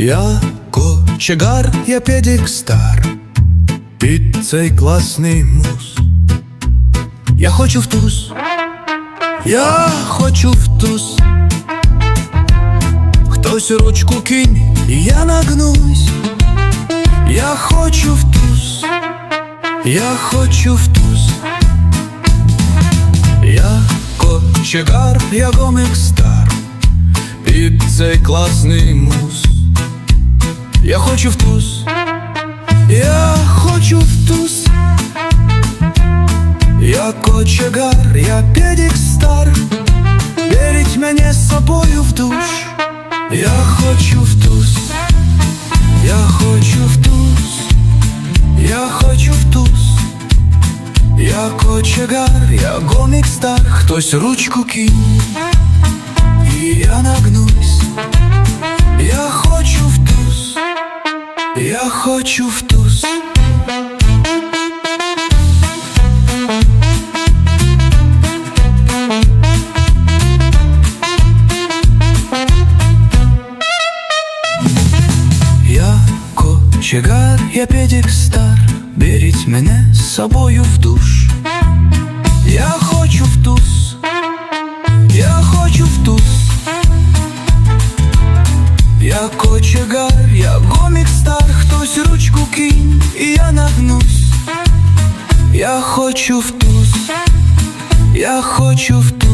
Я кочегар, я педик стар Під цей класний мус Я хочу в туз Я хочу в туз Хтось ручку кинь, і я нагнусь Я хочу в туз Я хочу в туз Я кочегар, я гомик стар Під цей класний мус Я хочу в туз. Я хочу в туз. Я кочегар, я педик стар Беріть мене з собою в душ. Я хочу в туз. Я хочу в туз. Я хочу в туз. Я кочегар, я гомік стар. Хтось ручку кинь Я хочу в туз. Я кочегар, я педик стар Беріть мене з собою в душ. Я хочу в туз. Я хочу в туз. Я кочегар, я гомік Я хочу в туз. Я хочу в туз